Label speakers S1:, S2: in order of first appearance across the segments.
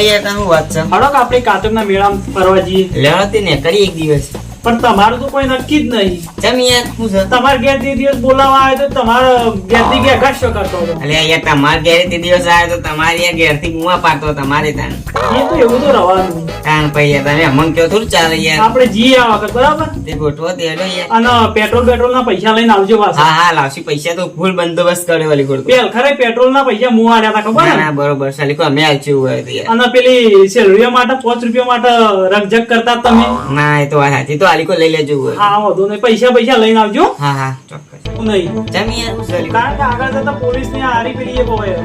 S1: યાર તારું વાત છે.
S2: હડો કે આપણે કાતકના મેળામાં ફરવા જઈએ.
S1: લેવાતી ને કરી એક દિવસ.
S2: પણ તમારું તો કોઈ નક્કી જ નહીં.
S1: ચમ યાર શું છે?
S2: તમારે ઘેર તે દિવસ બોલાવા આવે તો તમારે ઘેરથી ઘેર ઘટ કરતો હતો.
S1: અલે યાર તમાર ઘેરે તે દિવસ આવ્યો તો તમારે યાર ઘેરથી ગુવા પાડતો તમારે તાન
S2: એ તો એવું તો રવાનું
S1: તાન યાર તમે અમંગ કયો થોડું ચાલે યાર.
S2: આપણે જી આ વખત બરાબર?
S1: તે ગોઠવો તે હેડો યાર.
S2: અને પેટ્રોલ પેટ્રોલ ના પૈસા લઈને આવજો પાછા.
S1: હા હા લાવશી પૈસા તો ફૂલ બંદોબસ્ત કર્યો વાલી ગોળ.
S2: પેલ ખરે પેટ્રોલ ના પૈસા મુવા આલ્યા હતા ખબર
S1: ના બરોબર સાલી કો અમે આલચી હોય યાર.
S2: અને પેલી સેલરીઓ માટે પાંચ રૂપિયા માટે રકજક કરતા તમે.
S1: ના એ તો વાત સાચી. તો આલીકો લઈ લેજો
S2: હા વધુ નહીં. પૈસા પૈસા લઈને આવજો.
S1: હા હા ચોક્કસ.
S2: નહીં.
S1: જમી યાર હું
S2: કારણ કે આગળ જતા પોલીસ ને હારી પેલી એક હોય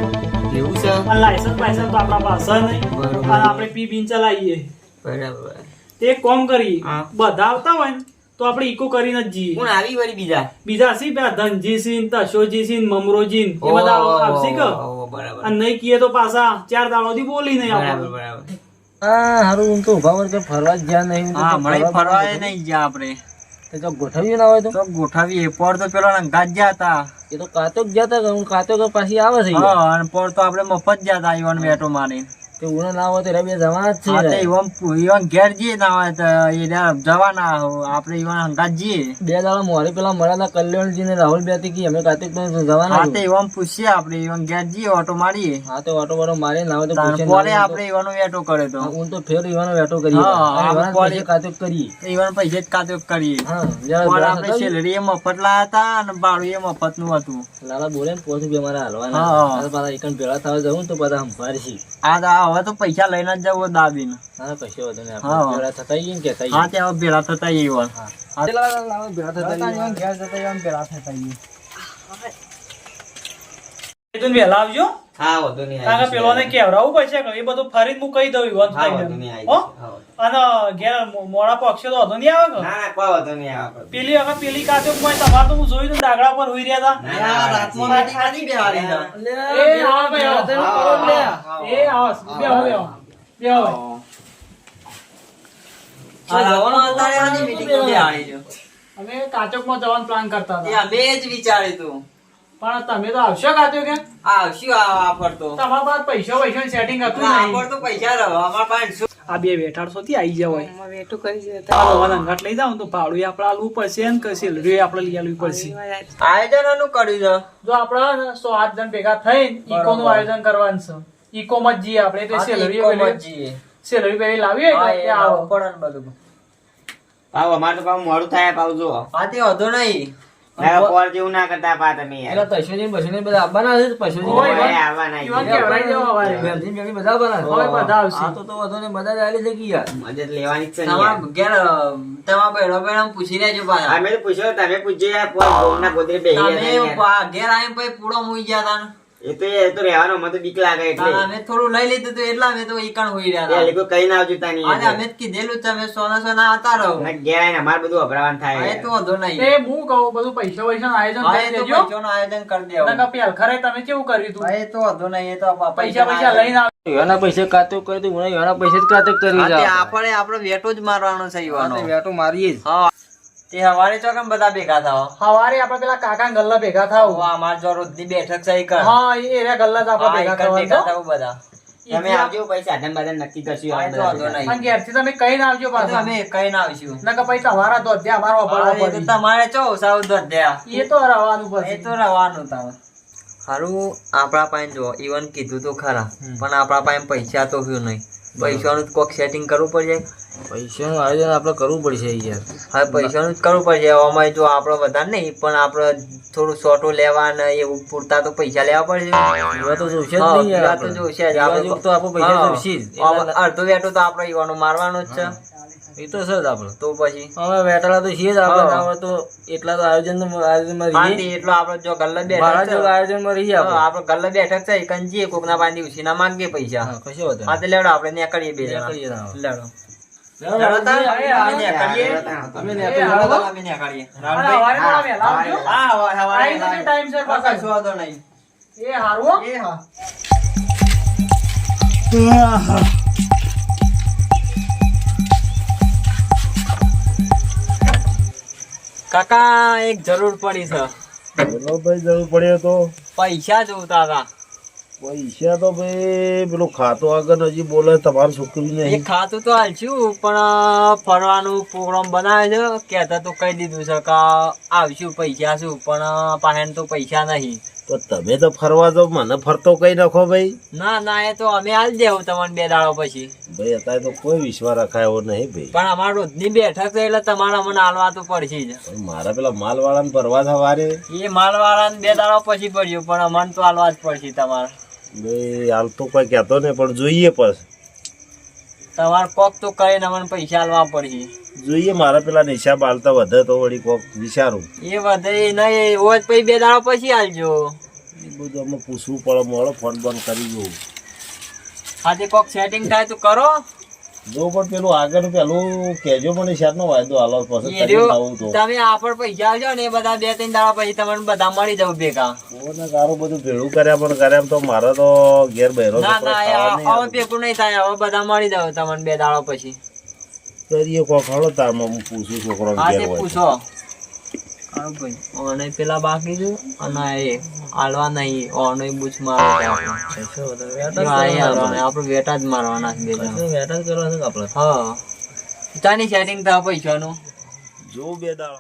S1: એવું છે?
S2: લાયસન્સ લાયસન્સ તો આપણા પાસે નહીં.
S1: બરોબર.
S2: આપણે પી બીન ચલાવીએ.
S1: બરાબર.
S2: તે કોમ કરી. બધા આવતા હોય ને તો આપણે ઈકો કરીને જ જઈએ.
S1: કોણ આવી વળી બીજા?
S2: બીજા સી પેલા? ધનજી સિંહ તશોજી સિંહ મમરોજીન. એ બધા આવશે કે?
S1: બરાબર.
S2: અને નહીં કીએ તો પાછા ચાર દાડોથી બોલી નહીં
S1: બરાબર બરાબર.
S3: હા હારું હું તો ઊભા વગર ફરવા જ જ્યાં નહીં
S4: હા મળે ફરવા નહીં જ્યાં આપણે.
S3: તો જો ગોઠવ્યું ના હોય તો?
S4: તો ગોઠવીએ પર તો પેલો ગાજ ગયા હતા.
S3: એ તો કાતો ગયા તા હું કાતો પાછી આવે છે
S4: હા અને પોર તો આપણે મફત ગયા હતા ઈવન વેટો મારી
S3: તે ઉના ના હોય તો રવિ જવાના જ
S4: છે તો ઈવન ઈવન ઘેર જઈએ ના હોય તો એ જવાના હો. આપણે ઈવન હંગાત જઈએ.
S3: બે દાડા મોરે પેલા હતા કલ્યાણજી ને રાહુલ બે કે અમે કાર્તિક ભાઈ જવાના
S4: હા તે ઈવન પૂછીએ આપણે ઈવન ઘેર જઈએ ઓટો મારીએ.
S3: હા તો ઓટો વાળો મારી ના હોય તો પૂછે
S4: પોરે આપણે ઈવાનો વેટો કરે તો.
S3: હું તો ફેર ઈવાનો વેટો કરીએ.
S4: હા, આપણે
S3: ઈવાના કાર્તિક કરીએ.
S4: ઈવન પૈસે જ કરીએ.
S3: હા
S4: પણ આપણે સેલરી એ મફત લાયા હતા અને ભાડું એ મફતનું હતું.
S3: લાલા બોલે ને પોસું બે મારા હાલવાના.
S4: હા.
S3: પાછા એકન ભેળા થવા જવું તો પાછા સંભાળશી.
S4: આ તો હવે તો પૈસા લઈને જ જવો દાબીને.
S3: હા કશો વાંધો નહીં
S4: હા.
S3: ભેળા થતા ને કહેતા
S4: હા ત્યાં ભેળા થતા
S3: હા. લાલા, ભેળા થતા
S4: જઈએ. ઘેર જતા ભેળા થતા
S2: વહેલા આવજો.
S1: હા વધુ નહીં
S2: કારણ કે પેલોને કહેવડાવવું પડશે એ બધું ફરી હું કહી દઉં ઈવન
S1: થાય.
S2: હો?
S1: હા.
S2: અને ઘેર મોડા પક્ષે તો હતો નહીં આવે
S1: ના ના કોઈ હતો નહીં આવે
S2: પેલી વખત પેલી કાચો તમારે તો હું જોયું તું ડાગડા પર હોઈ રહ્યા હતા
S1: ના, ના,
S4: રાતમાં બેઠી ખાધી બેહારી છે.
S2: એ આવો ભાઈ, આવો. એ આવો, બેહો, બેહો. બેહો ભાઈ.
S4: આ લાવવાનો આની meeting માં બેહારી છે.
S2: અમે કાચકમાં જવાનો પ્લાન કરતા
S4: એ
S2: હતા
S4: બે જ વિચાર્યું તું.
S2: પણ તમે તો આવશો કાચો કે
S4: આવશું આ વાપર તો.
S2: તમારા પાસે પૈસા પૈસા સેટિંગ હતું નહીં
S4: તો પૈસા રહો. અમારા પાસે?
S2: આ બે વેઠાડસો થી આવી જાવ લોન અંગાટ લઈ જાવ તો ભાડું આપણે આલવું પડશે ને કે સેલરી આપણે લઈ આલવી પડશે
S4: આયોજન એનું કર્યું છે.
S2: જો આપણે સો આઠ જણ ભેગા થઈને ઈકો નું આયોજન કરવાનું છે ઈકો માં જઈએ આપણે એટલે
S4: તો
S2: સેલરી
S4: જઈએ.
S2: સેલરી પેલી લાવી હોય
S4: હા,
S2: ને
S4: એ
S2: તે આવો
S4: પડે બધું.
S1: પાવ અમારે તો પાવ મોડું થાય પાવ જો
S4: આ તે વધુ નહીં.
S1: ના, કરતા પા તમે યાર
S3: પેલા તશ્વજી બધા આવવાના છે પશુજી
S2: ઓય,
S1: ઓય,
S2: ઓય.
S1: આવવાના
S2: ઈવન
S1: છે.
S2: કહેવડાવી દેવા વાળી.
S3: બેનથી બેની બધા
S2: બધા આવશે.
S3: તો તો વાંધો નહીં બધા જ છે કે યાર
S1: મદદ લેવાની છે
S4: ઘેર, પૂછી લેજો પાછા.
S1: અમે તો પૂછ્યો તમે પૂછ્યો યાર ગોદરે બેહી
S4: તમે
S1: રહ્યા યાર.
S4: ઘેર આવીને પછી પૂળો મૂઈ ગયા તા.
S1: એ તો એ તો રહેવાનો મને બીક લાગે એટલે.
S4: અમે થોડું લઈ લીધું તો એટલા અમે તો ઈકણ હોઈ રહ્યા
S1: એ
S4: હતા.
S1: કઈ ના આવજો તાની
S4: અને અમે કીધેલું તમે સોના સોના આવતા રહો.
S1: ના, અમારે બધું અભરાવાનું થાય.
S4: એ તો વાંધો નહીં.
S2: એ હું કહું બધું પૈસા પૈસા આયોજન કરી દેજો.
S4: પૈસાનું આયોજન કરી દેવું.
S2: નકર પેલ ખરે તમે કેવું કર્યું તું?
S4: એ તો વાંધો નહીં એ તો
S2: પૈસા પૈસા લઈને આવ
S3: પૈસે કાતો કરી દઉં એના જ કાતો કરી
S4: તે આપણે આપણો વેટો જ મારવાનો છે યુવાનો.
S3: વેટો મારીએ જ.
S4: હા. તે હવારે તો કેમ બધા ભેગા થાવ
S2: સવારે આપણે પેલા કાકા ગલ્લા ભેગા થાવ
S4: અમાર જો રોજની બેઠક છે કર.
S2: હા એ એરા ગલ્લા આપણે ભેગા
S4: થાવ ભેગા થાવ બધા.
S1: તમે આવજો પૈસા સાધન બાધન નક્કી કરશું.
S2: અને ઘેરથી તમે કઈ ના આવજો પાછું.
S4: અમે કઈ ના આવશું.
S2: નકર પછી તમારા તો અધ્યા અમારો
S4: હા,
S2: પડે
S4: તમારે ચો સાઉથ વધ્યા
S2: એ તો રહેવાનું
S4: એ તો રવાનું તાવ. હારું આપણા પાસે જો ઈવન કીધું તો ખરા. પણ આપણા પાસે પૈસા તો હ્યું નહીં. પૈસાનું કોક સેટિંગ કરવું પડશે
S3: પૈસાનું આયોજન આપણે કરવું પડશે યાર.
S4: હવે પૈસાનું જ કરવું પડશે. અમારે જો આપણે વધારે નહીં પણ આપણે થોડું સોટો લેવા ને એવું પૂરતા તો પૈસા લેવા પડશે.
S3: એવા તો જોશે જ નહીં
S4: તો
S3: આપણે.
S4: જોશે જ. આપણે
S3: તો આપણે પૈસા જોશે જ.
S4: અડધો વેટો તો આપણે યુવાનો મારવાનો જ છે.
S3: એ તો સર આપણે.
S4: તો પછી?
S3: અમે વેટાળા તો છીએ જ આપણે. આપણે તો એટલા તો આયોજન આયોજનમાં રહીએ.
S4: એટલો આપણે જો ગલ્લે
S3: બેઠા
S4: છે.
S3: આયોજનમાં રહીએ
S4: હા,
S3: આપણે.
S4: આપણે ગલ્લે બેઠક છે એકન જઈએ કોકના પાંડી ઉછીના માંગીએ પૈસા.
S3: હા, કશો વાંધો
S4: હા તો લેડો આપણે નીકળીએ બે જણા. લેડો
S3: એ
S2: હારું
S4: એ નીકળીએ. કાકા એક જરૂર પડી છે.
S3: ભાઈ જરૂર પડી તો.
S4: પૈસા જોતા હતા.
S5: પૈસા તો ભાઈ પેલું ખાતું આગળ હજી બોલે તમારું છોકરી
S4: એ
S5: નહીં
S4: ખાતું તો હાલશું પણ ફરવાનું પ્રોગ્રામ બનાવે છે. કહેતા તો કહી દીધું છે કે આવશું પૈસા શું પણ પાસે તો પૈસા નહીં.
S5: તો તમે તો ફરવા દો મને ફરતો કઈ નાખો ભાઈ.
S4: ના ના એ તો અમે હાલ દેવું તમને બે દાડો પછી.
S5: ભાઈ અત્યારે તો કોઈ વિશ્વાસ રખાય એવો નહીં ભાઈ.
S4: પણ અમારે રોજની બેઠક છે એટલે તમારે અમને હાલવા તો પડશે જ.
S5: મારા પેલા માલ ફરવા ભરવા સવારે
S4: એ માલવાળાને બે દાડો પછી પડ્યું પણ અમને તો હાલવા જ પડશે તમારે.
S5: ભાઈ હાલ તો કોઈ કહેતો નહીં પણ જોઈએ પછી.
S4: તમારે કોક તો કરીને અમને પૈસા આલવા પડશે.
S5: જોઈએ મારા પેલા હિસાબ હાલતા વધે તો વળી કોક વિચારું.
S4: એ વધે નહીં હોજ પછી બે દાડા પછી આલજો.
S5: એ બધું અમે પૂછવું પડે મળો ફોન બંધ કરી જોઉં
S4: આજે કોક સેટિંગ થાય તો કરો.
S5: જો પણ પેલું આગળ પેલું કેજો પણ હિસાબનો વાયદો હાલો પછી
S4: તમે આપણ પૈસા આવજો ને બધા બે ત્રણ દાડા પછી તમને બધા મળી જવું ભેગા.
S5: ઓને તારું બધું ભેળું કર્યા પણ કર્યા તો મારે તો ઘેર બહેરો
S4: ના ના હવે ભેગું નહીં થાય હવે બધા મળી જાવ તમને બે દાડા પછી.
S5: કરીએ હળો તારમાં હું પૂછું છોકરો ઘેર હોય.
S4: પૂછો. પેલા બાકી છે અને એ નહીં ઓનો બૂચ મારો આપડે વેટા જ મારવાના છે
S3: વેટા જ કરવા છે આપણે?
S4: હા. તાની સેટિંગ થાય પૈસાનું.
S5: જો બે દાડો.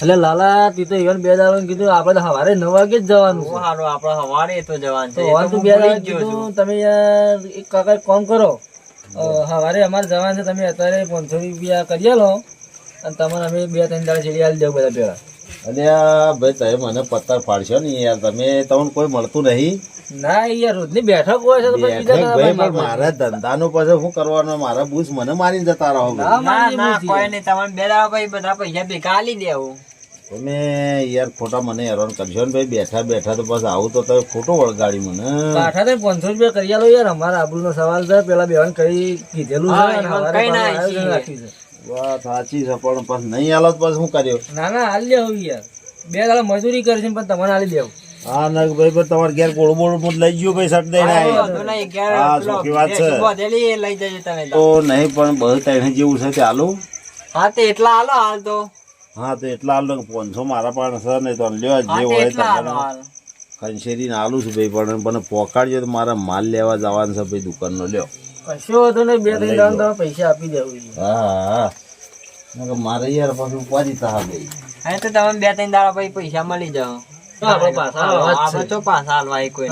S3: એટલે લાલા તી તો ઈવન બે દાડો કીધું આપણે સવારે નવ વાગે જ જવાનું છે.
S4: સારું આપડે સવારે તો જવાનું છે. સવારે તો
S3: તું બે દાડા કીધું તમે યાર એક કાકા કામ કરો. સવારે અમારે જવાનું છે તમે અત્યારે પાંચસો રૂપિયા કરી લો અને તમને અમે બે ત્રણ દાડા છેડી આવી દેવું બધા ભેગા.
S5: અને આ ભાઈ તમે મને પત્તર પાડશો ને યાર તમે તમને કોઈ મળતું નહીં.
S3: ના યાર રોજની બેઠક હોય છે
S5: ભાઈ પણ મારા ધંધાનું પછી શું કરવાનું? મારા બુસ મને મારીને જતા રહો.
S3: ના,
S4: ના ના. કોઈ નહીં. તમને બે દાડા પછી બધા પૈસા ભેગા આલી દેવું.
S5: તમે યાર ખોટા મને હેરાન કરશો ને ભાઈ બેઠા બેઠા તો બસ આવું તો તમે ખોટો વળગાડી મને.
S3: કાઠા તો પાંચસો રૂપિયા કરી આલો યાર. અમારા આબરૂનો સવાલ છે પેલા બેહન કરી કીધેલું છે
S4: કઈ ના
S5: વાત સાચી છે પણ પછી નહીં તો પછી શું કર્યો
S3: ના ના હાલ લેવું યાર. બે દાડા મજૂરી કરશે પણ તમને હાલી દેવું
S5: હા ના ભાઈ પણ તમારે ઘેર ગોળ બોળ લઈ ગયો ભાઈ સટ
S4: હા,
S5: વાત છે.
S4: લઈ જજો તમે
S5: તો. નહીં પણ બસ ટાઈમ જેવું છે તે આલું
S4: હા તે એટલા હાલો હાલ તો.
S5: હા તો એટલા આલો પાંચસો મારા પાસે છે નહીં તો લ્યો જે હોય
S4: હાલો
S5: તમને
S4: હાલ
S5: છું ભાઈ પણ મને પોકાડજો તો મારા માલ લેવા જવાનું છે ભાઈ દુકાનનો લ્યો.
S3: કશો નહીં બે ત્રણ દાડા તમે પૈસા આપી દેવું
S5: હા હા. મારે યાર પછી ઉપાધિ થા ભાઈ
S4: હા તો તમે બે ત્રણ દાડા પછી પૈસા મળી જાવ
S3: આપણે પાછા
S4: આપણે તો પાછા હાલવા કોઈ.